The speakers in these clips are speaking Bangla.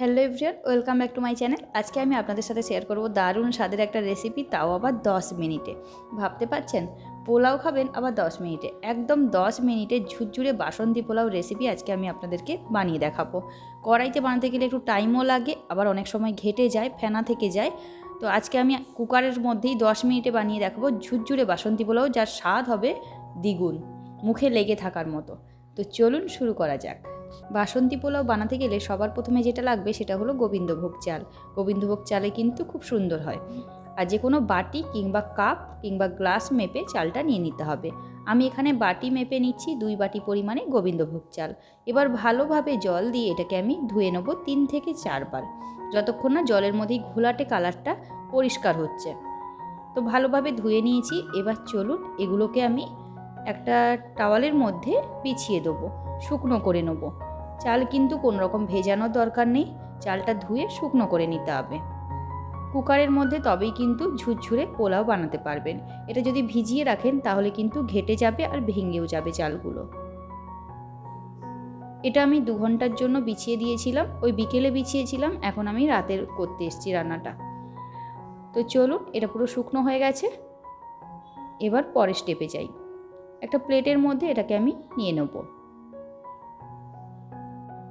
Hello everyone, welcome back to my channel. আজকে আমি আপনাদের সাথে শেয়ার করব দারুণ স্বাদের একটা রেসিপি, তাও আবার দশ মিনিটে। ভাবতে পারছেন? পোলাও খাবেন আবার দশ মিনিটে। একদম দশ মিনিটে ঝুরঝুরে বাসন্তী পোলাও রেসিপি আজকে আমি আপনাদেরকে বানিয়ে দেখাবো। কড়াইতে বানাতে গেলে একটু টাইমও লাগে, আবার অনেক সময় ঘেটে যায়, ফেনা থেকে যায়। তো আজকে আমি কুকারের মধ্যেই দশ মিনিটে বানিয়ে দেখাবো ঝুরঝুরে বাসন্তী পোলাও, যার স্বাদ হবে দ্বিগুণ, মুখে লেগে থাকার মতো। তো চলুন শুরু করা যাক। বাসন্তী পোলাও বানাতে গেলে সবার প্রথমে যেটা লাগবে সেটা হলো গোবিন্দভোগ চাল। গোবিন্দভোগ চালে কিন্তু খুব সুন্দর হয়। আর যে কোনো বাটি কিংবা কাপ কিংবা গ্লাস মেপে চালটা নিয়ে নিতে হবে। আমি এখানে বাটি মেপে নিচ্ছি দুই বাটি পরিমাণে গোবিন্দভোগ চাল। এবার ভালোভাবে জল দিয়ে এটাকে আমি ধুয়ে নেব তিন থেকে চারবার যতক্ষণ না জলের মধ্যেই ঘোলাটে কালারটা পরিষ্কার হচ্ছে। তো ভালোভাবে ধুয়ে নিয়েছি। এবার চলুন এগুলোকে আমি একটা টাওয়ালের মধ্যে পিছিয়ে দেবো। শুকনো করে নেব। চাল কিন্তু কোনো রকম ভেজানোর দরকার নেই, চালটা ধুয়ে শুকনো করে নিতে হবে। কুকারের মধ্যে তবেই কিন্তু ঝুরঝুরে পোলাও বানাতে পারবেন। এটা যদি ভিজিয়ে রাখেন, তাহলে কিন্তু ঘেটে যাবে আর ভেঙেও যাবে চালগুলো। এটা আমি দু ঘণ্টার জন্য বিছিয়ে দিয়েছিলাম, ওই বিকেলে বিছিয়েছিলাম, এখন আমি রাতের করতে এসেছি রান্নাটা। তো চলুন, এটা পুরো শুকনো হয়ে গেছে। এবার পরের স্টেপে যাই। একটা প্লেটের মধ্যে এটাকে আমি নিয়ে নেব।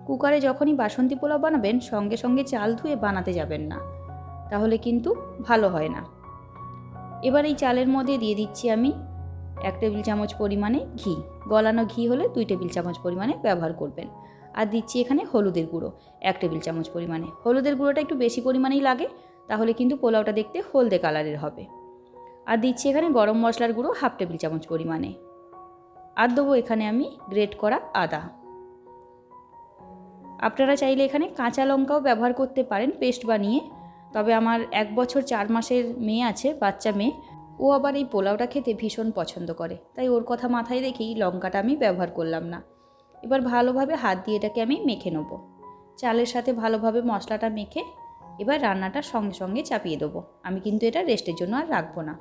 কুকারে যখনই বাসন্তী পোলাও বানাবেন, সঙ্গে সঙ্গে চাল ধুয়ে বানাতে যাবেন না। তাহলে কিন্তু ভালো হয় না। এবার এই চালের মধ্যে দিয়ে দিচ্ছি আমি এক টেবিল চামচ পরিমাণে ঘি। গলানো ঘি হলে দুই টেবিল চামচ পরিমাণে ব্যবহার করবেন। আর দিচ্ছি এখানে হলুদের গুঁড়ো, এক টেবিল চামচ পরিমাণে। হলুদের গুঁড়োটা একটু বেশি পরিমাণেই লাগে, তাহলে কিন্তু পোলাওটা দেখতে হলদে কালারের হবে। আর দিচ্ছি এখানে গরম মশলার গুঁড়ো, হাফ টেবিল চামচ পরিমাণে। আর দেবো এখানে আমি গ্রেট করা আদা। আপনারা চাইলে এখানে কাঁচা লঙ্কাও ব্যবহার করতে পারেন, পেস্ট বানিয়ে। তবে আমার এক বছর চার মাসের মেয়ে আছে, বাচ্চা মেয়ে। ও আবার এই পোলাওটা খেতে ভীষণ পছন্দ করে। তাই ওর কথা মাথায় রেখেই লঙ্কাটা আমি ব্যবহার করলাম না। এবার ভালোভাবে হাত দিয়ে এটাকে আমি মেখে নেব। চালের সাথে ভালোভাবে মশলাটা মেখে এবার রান্নাটা সঙ্গে সঙ্গে চাপিয়ে দেবো। আমি কিন্তু এটা রেস্টের জন্য আর রাখব না।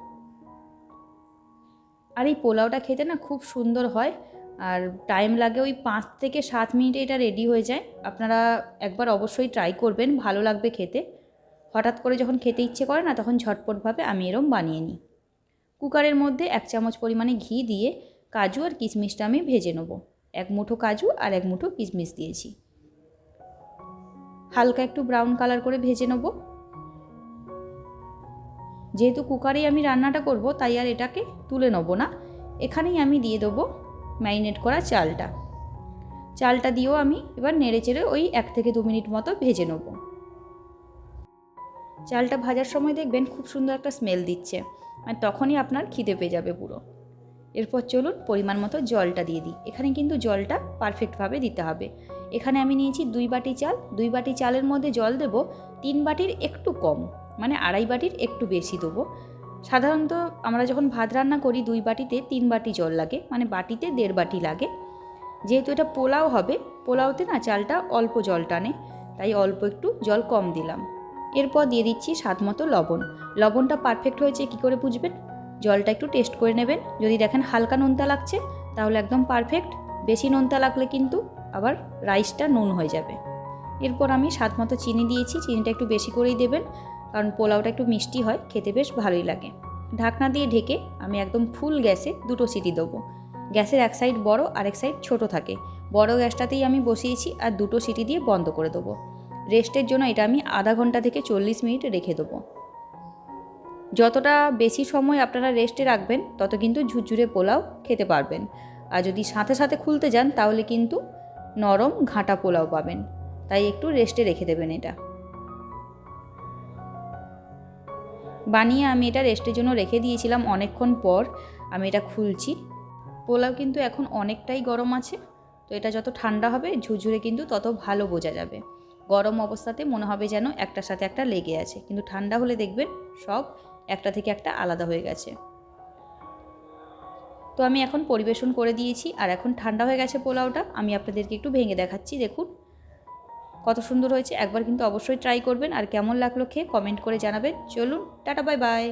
আর এই পোলাওটা খেতে না খুব সুন্দর হয়। আর টাইম লাগে ওই পাঁচ থেকে সাত মিনিটে এটা রেডি হয়ে যায়। আপনারা একবার অবশ্যই ট্রাই করবেন, ভালো লাগবে খেতে। হঠাৎ করে যখন খেতে ইচ্ছে করে না, তখন ঝটপটভাবে আমি এরম বানিয়ে নিই। কুকারের মধ্যে এক চামচ পরিমাণে ঘি দিয়ে কাজু আর কিশমিশটা আমি ভেজে নেব। এক মুঠো কাজু আর এক মুঠো কিশমিশ দিয়েছি। হালকা একটু ব্রাউন কালার করে ভেজে নেব। যেহেতু কুকারেই আমি রান্নাটা করব, তাই আর এটাকে তুলে নেব না। এখানেই আমি দিয়ে দেবো ম্যারিনেট করা চালটা। চালটা দিয়েও আমি এবার নেড়ে চেড়ে ওই এক থেকে দু মিনিট মতো ভেজে নেব। চালটা ভাজার সময় দেখবেন খুব সুন্দর একটা স্মেল দিচ্ছে আর তখনই আপনার খিদে পেয়ে যাবে পুরো। এরপর চলুন পরিমাণ মতো জলটা দিয়ে দিই। এখানে কিন্তু জলটা পারফেক্টভাবে দিতে হবে। এখানে আমি নিয়েছি দুই বাটি চাল। দুই বাটি চালের মধ্যে জল দেব, তিন বাটির একটু কম মানে আড়াই বাটির একটু বেশি দেবো। সাধারণত আমরা যখন ভাত রান্না করি দুই বাটিতে তিন বাটি জল লাগে মানে বাটিতে দেড় বাটি লাগে। যেহেতু এটা পোলাও হবে, পোলাওতে না চালটা অল্প জল টানে, তাই অল্প একটু জল কম দিলাম। এরপর দিয়ে দিচ্ছি স্বাদ মতো লবণ। লবণটা পারফেক্ট হয়েছে কি করে বুঝবেন? জলটা একটু টেস্ট করে নেবেন। যদি দেখেন হালকা নোনতা লাগছে, তাহলে একদম পারফেক্ট বেশি নোনতা লাগলে কিন্তু আবার রাইসটা নুন হয়ে যাবে। এরপর আমি স্বাদ মতো চিনি দিয়েছি, চিনিটা একটু বেশি করেই দেবেন। কারণ পোলাওটা একটু মিষ্টি হয়, খেতে বেশ ভালোই লাগে। ঢাকনা দিয়ে ঢেকে আমি একদম ফুল গ্যাসে দুটো সিটি দেবো। গ্যাসের এক সাইড বড় আর এক সাইড ছোট থাকে। বড় গ্যাসটাতেই আমি বসিয়েছি আর দুটো সিটি দিয়ে বন্ধ করে দেবো। রেস্টের জন্য এটা আমি আধা ঘণ্টা থেকে চল্লিশ মিনিট রেখে দেবো। যতটা বেশি সময় আপনারা রেস্টে রাখবেন, তত কিন্তু ঝুরঝুরে পোলাও খেতে পারবেন। আর যদি সাথে সাথে খুলতে যান, তাহলে কিন্তু নরম ঘাঁটা পোলাও পাবেন। তাই একটু রেস্টে রেখে দেবেন এটা। বানিয়ে আমি এটা রেস্টের জন্য রেখে দিয়েছিলাম অনেকক্ষণ পর। আমি এটা খুলছি। পোলাও কিন্তু এখন অনেকটাই গরম আছে। তো এটা যত ঠান্ডা হবে, ঝুরঝুরে কিন্তু তত ভালো বোঝা যাবে। গরম অবস্থাতে মনে হবে যেন একটার সাথে একটা লেগে আছে। কিন্তু ঠান্ডা হলে দেখবেন সব একটা থেকে একটা আলাদা হয়ে গেছে। তো আমি এখন পরিবেশন করে দিয়েছি। আর এখন ঠান্ডা হয়ে গেছে পোলাওটা। আমি আপনাদেরকে একটু ভেঙে দেখাচ্ছি, দেখুন। কত সুন্দর হয়েছে, একবার কিন্তু অবশ্যই ট্রাই করবেন। আর কেমন লাগল খেয়ে কমেন্ট করে জানাবেন। চলুন, টাটা বাই বাই